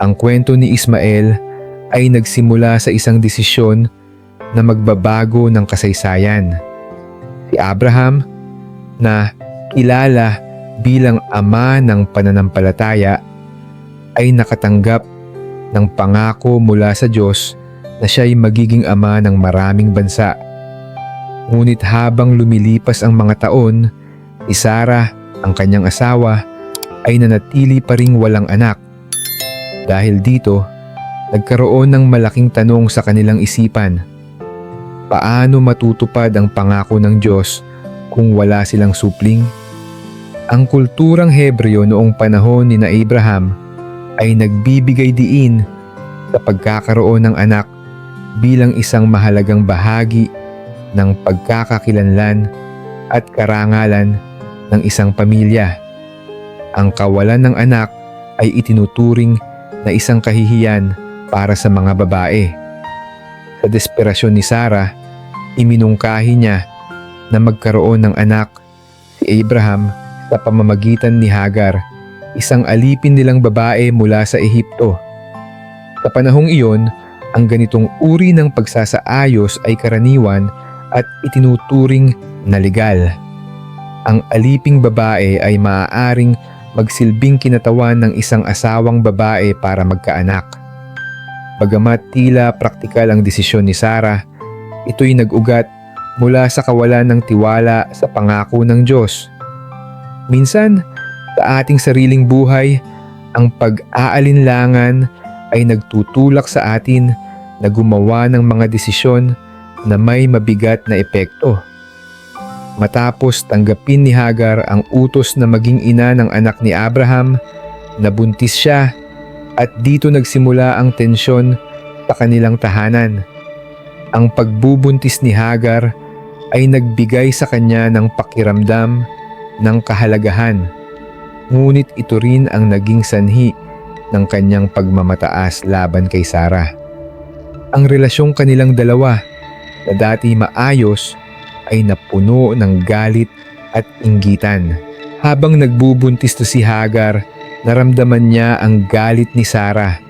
Ang kwento ni Ismael ay nagsimula sa isang desisyon na magbabago ng kasaysayan. Si Abraham na kilala bilang ama ng pananampalataya ay nakatanggap ng pangako mula sa Diyos na siya ay magiging ama ng maraming bansa. Ngunit habang lumilipas ang mga taon, si Sarah, ang kanyang asawa, ay nanatili pa ring walang anak. Dahil dito, nagkaroon ng malaking tanong sa kanilang isipan. Paano matutupad ang pangako ng Diyos kung wala silang supling? Ang kulturang Hebreo noong panahon ni na Abraham ay nagbibigay diin sa pagkakaroon ng anak bilang isang mahalagang bahagi ng pagkakakilanlan at karangalan ng isang pamilya. Ang kawalan ng anak ay itinuturing na isang kahihiyan para sa mga babae. Sa desperasyon ni Sarah, iminungkahi niya na magkaroon ng anak si Abraham sa pamamagitan ni Hagar, isang alipin nilang babae mula sa Ehipto. Sa panahong iyon, ang ganitong uri ng pagsasaayos ay karaniwan at itinuturing na legal. Ang aliping babae ay maaaring magsilbing kinatawan ng isang asawang babae para magkaanak. Bagamat tila praktikal ang desisyon ni Sarah, ito'y nag-ugat mula sa kawalan ng tiwala sa pangako ng Diyos. Minsan, sa ating sariling buhay, ang pag-aalinlangan ay nagtutulak sa atin na gumawa ng mga desisyon na may mabigat na epekto. Matapos tanggapin ni Hagar ang utos na maging ina ng anak ni Abraham, nabuntis siya at dito nagsimula ang tensyon sa kanilang tahanan. Ang pagbubuntis ni Hagar ay nagbigay sa kanya ng pakiramdam ng kahalagahan. Ngunit ito rin ang naging sanhi ng kanyang pagmamataas laban kay Sarah. Ang relasyong kanilang dalawa na dati maayos ay napuno ng galit at inggitan. Habang nagbubuntis to si Hagar, naramdaman niya ang galit ni Sarah.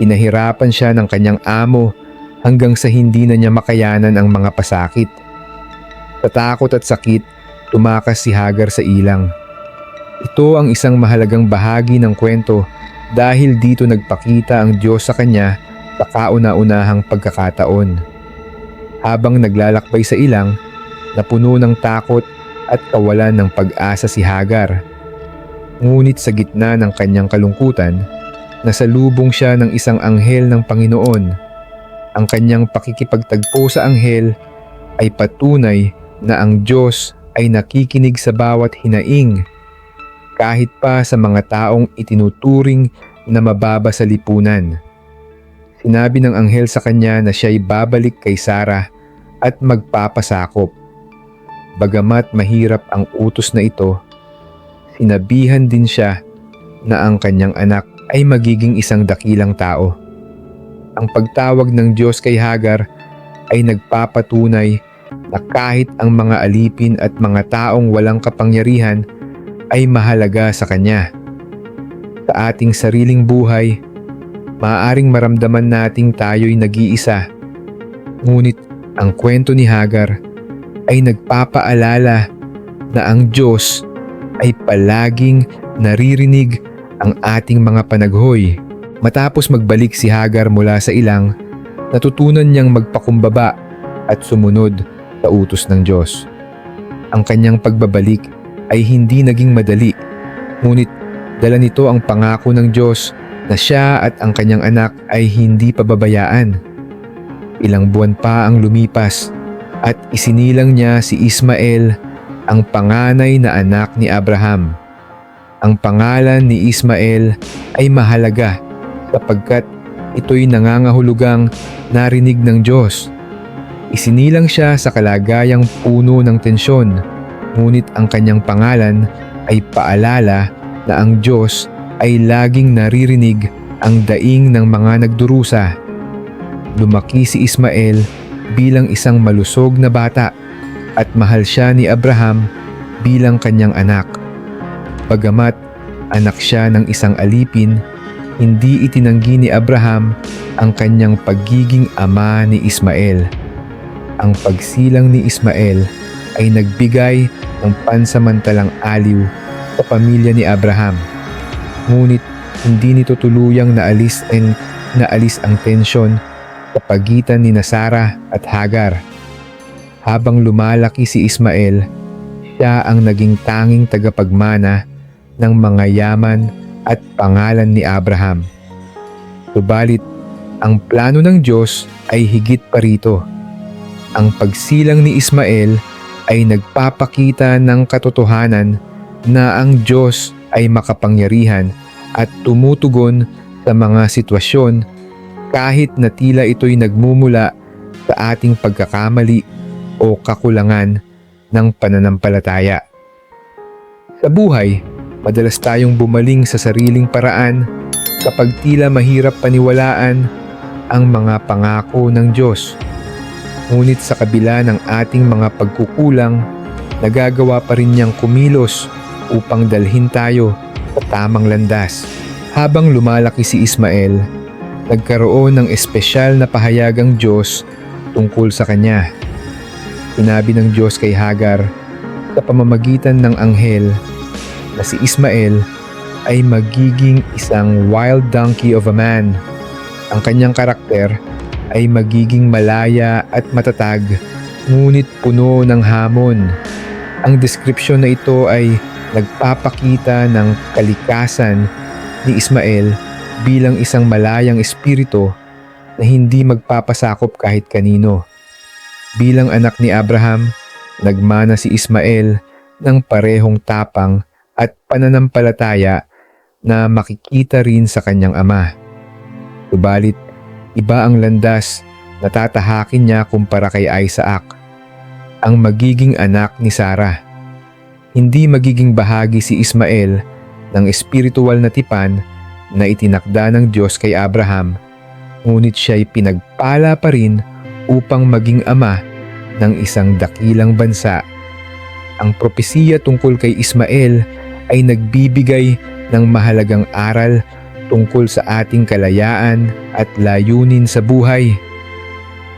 Pinahirapan siya ng kanyang amo hanggang sa hindi na niya makayanan ang mga pasakit. Sa takot at sakit, tumakas si Hagar sa ilang. Ito ang isang mahalagang bahagi ng kwento dahil dito nagpakita ang Diyos sa kanya sa kauna-unahang pagkakataon. Habang naglalakbay sa ilang, napuno ng takot at kawalan ng pag-asa si Hagar. Ngunit sa gitna ng kanyang kalungkutan, nasalubong siya ng isang anghel ng Panginoon. Ang kanyang pakikipagtagpo sa anghel ay patunay na ang Diyos ay nakikinig sa bawat hinaing kahit pa sa mga taong itinuturing na mababa sa lipunan. Sinabi ng anghel sa kanya na siya'y babalik kay Sarah at magpapasakop. Bagamat mahirap ang utos na ito, sinabihan din siya na ang kanyang anak ay magiging isang dakilang tao. Ang pagtawag ng Diyos kay Hagar ay nagpapatunay na kahit ang mga alipin at mga taong walang kapangyarihan ay mahalaga sa Kanya. Sa ating sariling buhay, maaaring maramdaman nating tayo'y nag-iisa. Ngunit ang kwento ni Hagar ay nagpapaalala na ang Diyos ay palaging naririnig ang ating mga panaghoy. Matapos magbalik si Hagar mula sa ilang, natutunan niyang magpakumbaba at sumunod sa utos ng Diyos. Ang kanyang pagbabalik ay hindi naging madali, ngunit dala nito ang pangako ng Diyos na siya at ang kanyang anak ay hindi pababayaan. Ilang buwan pa ang lumipas at isinilang niya si Ismael, ang panganay na anak ni Abraham. Ang pangalan ni Ismael ay mahalaga sapagkat ito'y nangangahulugang narinig ng Diyos. Isinilang siya sa kalagayang puno ng tensyon, ngunit ang kanyang pangalan ay paalala na ang Diyos ay laging naririnig ang daing ng mga nagdurusa. Lumaki si Ismael bilang isang malusog na bata at mahal siya ni Abraham bilang kanyang anak. Bagamat anak siya ng isang alipin, hindi itinanggi ni Abraham ang kanyang pagiging ama ni Ismael. Ang pagsilang ni Ismael ay nagbigay ng pansamantalang aliw sa pamilya ni Abraham. Ngunit hindi nito tuluyang naalis and naalis ang tensyon sa pagitan ni Sarah at Hagar. Habang lumalaki si Ismael, siya ang naging tanging tagapagmana ng mga yaman at pangalan ni Abraham. Subalit, ang plano ng Diyos ay higit pa rito. Ang pagsilang ni Ismael ay nagpapakita ng katotohanan na ang Diyos ay makapangyarihan at tumutugon sa mga sitwasyon kahit na tila ito'y nagmumula sa ating pagkakamali o kakulangan ng pananampalataya. Sa buhay, madalas tayong bumaling sa sariling paraan kapag tila mahirap paniwalaan ang mga pangako ng Diyos. Ngunit sa kabila ng ating mga pagkukulang, nagagawa pa rin niyang kumilos upang dalhin tayo sa tamang landas. Habang lumalaki si Ismael, nagkaroon ng espesyal na pahayagang Diyos tungkol sa kanya. Sinabi ng Diyos kay Hagar sa pamamagitan ng anghel na si Ismael ay magiging isang wild donkey of a man. Ang kanyang karakter ay magiging malaya at matatag ngunit puno ng hamon. Ang deskripsyon na ito ay nagpapakita ng kalikasan ni Ismael bilang isang malayang espiritu na hindi magpapasakop kahit kanino. Bilang anak ni Abraham, nagmana si Ismael ng parehong tapang at pananampalataya na makikita rin sa kanyang ama. Subalit, iba ang landas na tatahakin niya kumpara kay Isaac, ang magiging anak ni Sarah. Hindi magiging bahagi si Ismael ng espiritual na tipan na itinakda ng Diyos kay Abraham, ngunit siya'y pinagpala pa rin upang maging ama ng isang dakilang bansa. Ang propesiya tungkol kay Ismael ay nagbibigay ng mahalagang aral tungkol sa ating kalayaan at layunin sa buhay.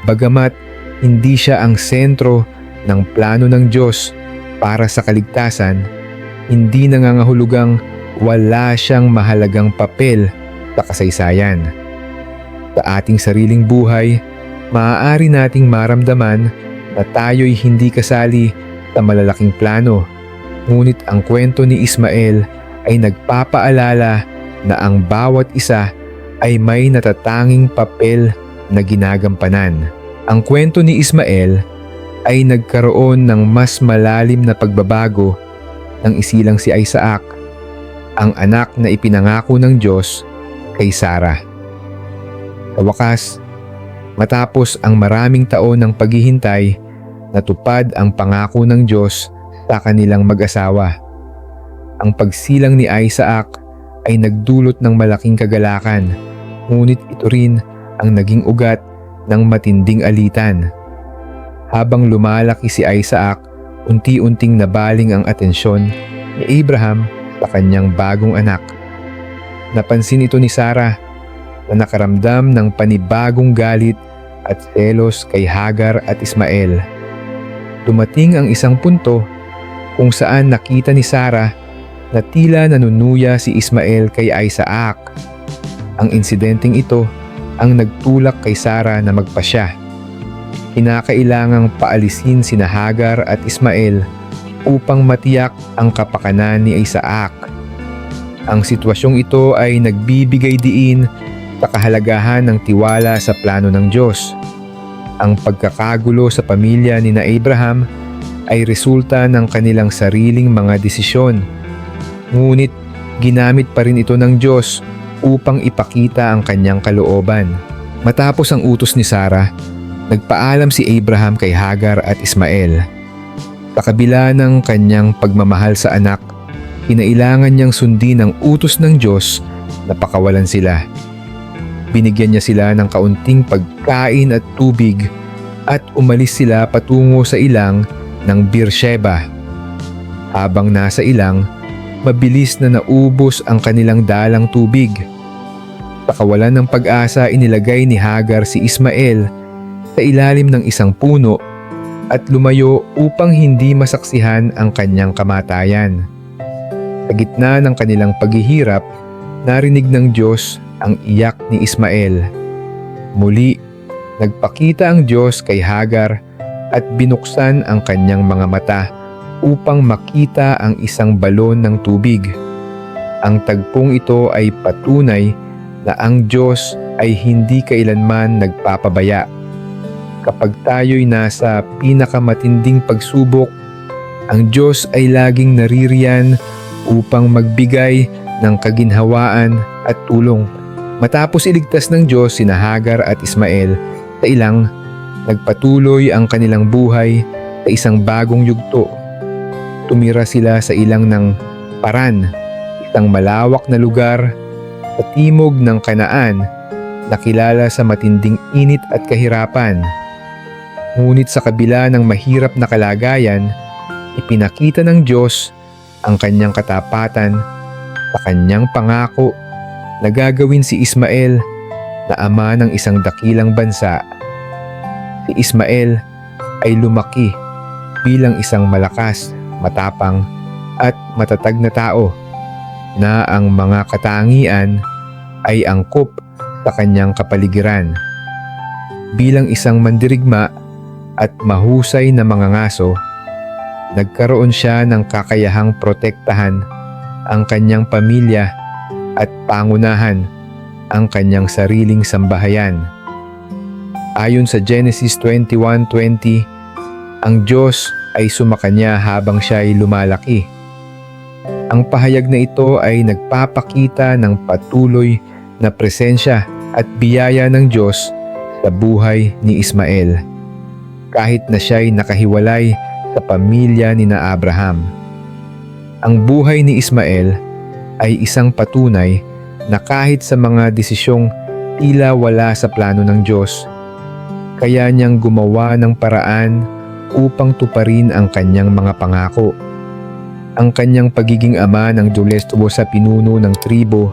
Bagamat hindi siya ang sentro ng plano ng Diyos para sa kaligtasan, hindi nangangahulugang wala siyang mahalagang papel sa kasaysayan. Sa ating sariling buhay, maaari nating maramdaman na tayo'y hindi kasali sa malalaking plano. Ngunit ang kwento ni Ismael ay nagpapaalala na ang bawat isa ay may natatanging papel na ginagampanan. Ang kwento ni Ismael ay nagkaroon ng mas malalim na pagbabago nang isilang si Isaac, ang anak na ipinangako ng Diyos kay Sarah. Sa wakas, matapos ang maraming taon ng paghihintay, natupad ang pangako ng Diyos sa kanilang mag-asawa. Ang pagsilang ni Isaac ay nagdulot ng malaking kagalakan, ngunit ito rin ang naging ugat ng matinding alitan. Habang lumalaki si Isaac, unti-unting nabaling ang atensyon ni Abraham sa kanyang bagong anak. Napansin ito ni Sarah na nakaramdam ng panibagong galit at selos kay Hagar at Ismael. Dumating ang isang punto kung saan nakita ni Sarah na tila nanunuya si Ismael kay Isaac. Ang insidenteng ito ang nagtulak kay Sarah na magpasya. Kinakailangang paalisin si Hagar at Ismael upang matiyak ang kapakanan ni Isaac. Ang sitwasyong ito ay nagbibigay diin sa kahalagahan ng tiwala sa plano ng Diyos. Ang pagkakagulo sa pamilya ni na Abraham ay resulta ng kanilang sariling mga desisyon. Ngunit ginamit pa rin ito ng Diyos upang ipakita ang kanyang kalooban. Matapos ang utos ni Sarah, nagpaalam si Abraham kay Hagar at Ismael. Sa kabila ng kanyang pagmamahal sa anak, kinailangan niyang sundin ang utos ng Diyos na pakawalan sila. Binigyan niya sila ng kaunting pagkain at tubig at umalis sila patungo sa ilang ng Beersheba. Habang nasa ilang, mabilis na naubos ang kanilang dalang tubig. Sa kawalan ng pag-asa inilagay ni Hagar si Ismael sa ilalim ng isang puno at lumayo upang hindi masaksihan ang kanyang kamatayan. Sa gitna ng kanilang paghihirap, narinig ng Diyos ang iyak ni Ismael. Muli, nagpakita ang Diyos kay Hagar at binuksan ang kanyang mga mata upang makita ang isang balon ng tubig. Ang tagpong ito ay patunay na ang Diyos ay hindi kailanman nagpapabaya. Kapag tayo'y nasa pinakamatinding pagsubok, ang Diyos ay laging naririyan upang magbigay ng kaginhawaan at tulong. Matapos iligtas ng Diyos sina Hagar at Ismael sa ilang, nagpatuloy ang kanilang buhay sa isang bagong yugto. Tumira sila sa ilang ng Paran, isang malawak na lugar sa timog ng Kanaan na kilala sa matinding init at kahirapan. Ngunit sa kabila ng mahirap na kalagayan, ipinakita ng Diyos ang kanyang katapatan sa kanyang pangako na gagawin si Ismael na ama ng isang dakilang bansa. Si Ismael ay lumaki bilang isang malakas, matapang at matatag na tao na ang mga katangian ay angkop sa kanyang kapaligiran. Bilang isang mandirigma at mahusay na mga ngaso, nagkaroon siya ng kakayahang protektahan ang kanyang pamilya at pangunahan ang kanyang sariling sambahayan. Ayon sa Genesis 21.20, ang Diyos ay sumakanya habang siya ay lumalaki. Ang pahayag na ito ay nagpapakita ng patuloy na presensya at biyaya ng Diyos sa buhay ni Ismael kahit na siya'y nakahiwalay sa pamilya ni na Abraham. Ang buhay ni Ismael ay isang patunay na kahit sa mga desisyong tila wala sa plano ng Diyos, kaya niyang gumawa ng paraan upang tuparin ang kanyang mga pangako. Ang kanyang pagiging ama ng Dulestubo sa pinuno ng tribo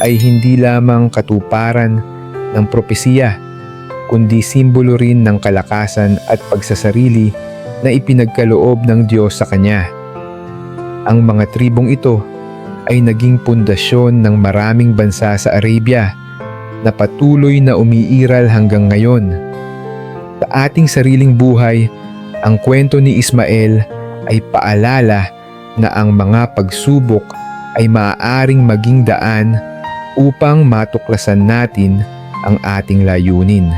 ay hindi lamang katuparan ng propesiya kundi simbolo rin ng kalakasan at pagsasarili na ipinagkaloob ng Diyos sa Kanya. Ang mga tribong ito ay naging pundasyon ng maraming bansa sa Arabia na patuloy na umiiral hanggang ngayon. Sa ating sariling buhay, ang kwento ni Ismael ay paalala na ang mga pagsubok ay maaaring maging daan upang matuklasan natin ang ating layunin.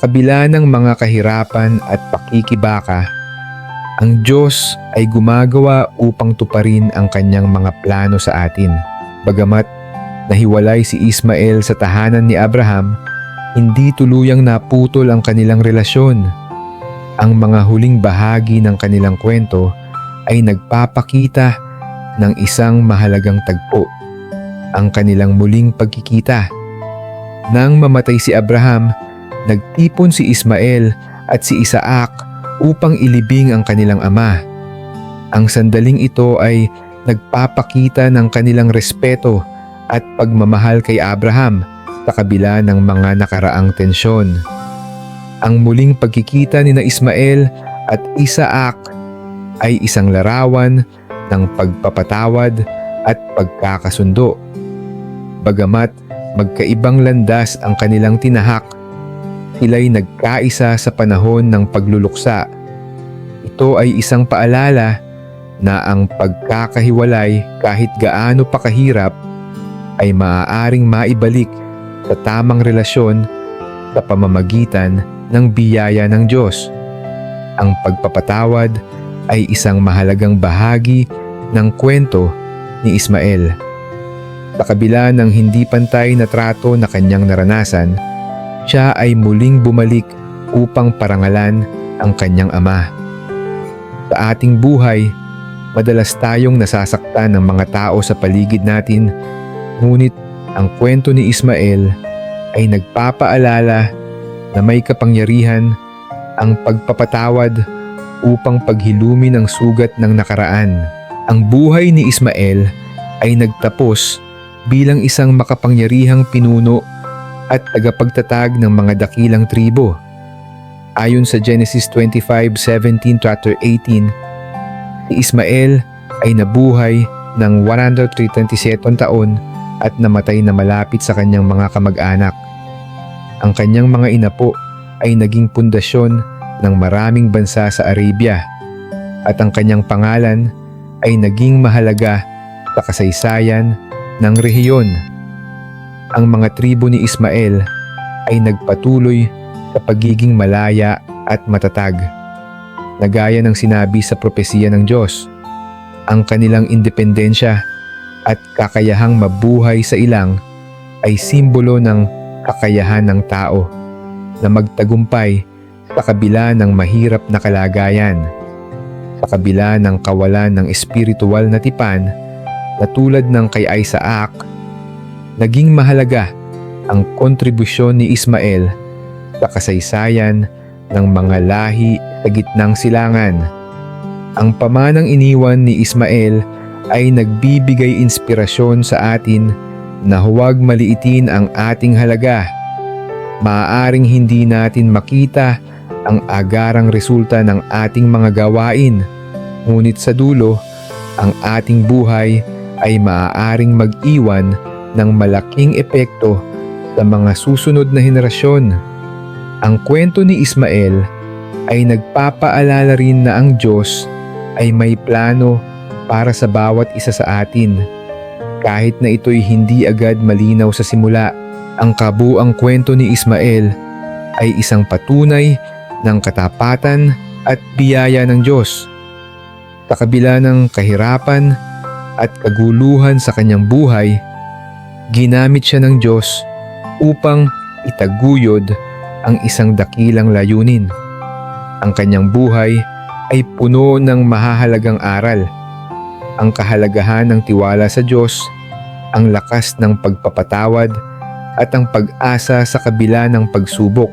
Kabila ng mga kahirapan at pakikibaka, ang Diyos ay gumagawa upang tuparin ang kanyang mga plano sa atin. Bagamat nahiwalay si Ismael sa tahanan ni Abraham, hindi tuluyang naputol ang kanilang relasyon. Ang mga huling bahagi ng kanilang kwento ay nagpapakita ng isang mahalagang tagpo, ang kanilang muling pagkikita. Nang mamatay si Abraham, nagtipon si Ismael at si Isaac upang ilibing ang kanilang ama. Ang sandaling ito ay nagpapakita ng kanilang respeto at pagmamahal kay Abraham sa kabila ng mga nakaraang tensyon. Ang muling pagkikita ni na Ismael at Isaac ay isang larawan ng pagpapatawad at pagkakasundo. Bagamat magkaibang landas ang kanilang tinahak, sila'y nagkaisa sa panahon ng pagluluksa. Ito ay isang paalala na ang pagkakahiwalay kahit gaano pa kahirap ay maaaring maibalik sa tamang relasyon sa pamamagitan ng biyaya ng Diyos. Ang pagpapatawad ay isang mahalagang bahagi ng kwento ni Ismael. Sa kabila ng hindi pantay na trato na kanyang naranasan, siya ay muling bumalik upang parangalan ang kanyang ama. Sa ating buhay, madalas tayong nasasaktan ng mga tao sa paligid natin, ngunit ang kwento ni Ismael ay nagpapaalala na may kapangyarihan ang pagpapatawad upang paghilumi ng sugat ng nakaraan. Ang buhay ni Ismael ay nagtapos bilang isang makapangyarihang pinuno at tagapagtatag ng mga dakilang tribo. Ayon sa Genesis 25:17 chapter 18, si Ismael ay nabuhay ng 137 taon at namatay na malapit sa kanyang mga kamag-anak. Ang kanyang mga inapo ay naging pundasyon ng maraming bansa sa Arabia at ang kanyang pangalan ay naging mahalaga sa kasaysayan ng rehiyon. Ang mga tribo ni Ismael ay nagpatuloy sa pagiging malaya at matatag. Nagaya ng sinabi sa propesiya ng Diyos, ang kanilang independensya at kakayahang mabuhay sa ilang ay simbolo ng kakayahan ng tao na magtagumpay sa kabila ng mahirap na kalagayan, sa kabila ng kawalan ng espiritual na tipan na tulad ng kay Isaac, naging mahalaga ang kontribusyon ni Ismael sa kasaysayan ng mga lahi sa gitnang silangan. Ang pamanang iniwan ni Ismael ay nagbibigay inspirasyon sa atin na huwag maliitin ang ating halaga. Maaaring hindi natin makita ang agarang resulta ng ating mga gawain, ngunit sa dulo, ang ating buhay ay maaaring mag-iwan ng malaking epekto sa mga susunod na henerasyon. Ang kwento ni Ismael ay nagpapaalala rin na ang Diyos ay may plano para sa bawat isa sa atin. Kahit na ito'y hindi agad malinaw sa simula, ang kabuang kwento ni Ismael ay isang patunay ng katapatan at biyaya ng Diyos. Sa kabila ng kahirapan at kaguluhan sa kanyang buhay, ginamit siya ng Diyos upang itaguyod ang isang dakilang layunin. Ang kanyang buhay ay puno ng mahahalagang aral. Ang kahalagahan ng tiwala sa Diyos, ang lakas ng pagpapatawad at ang pag-asa sa kabila ng pagsubok.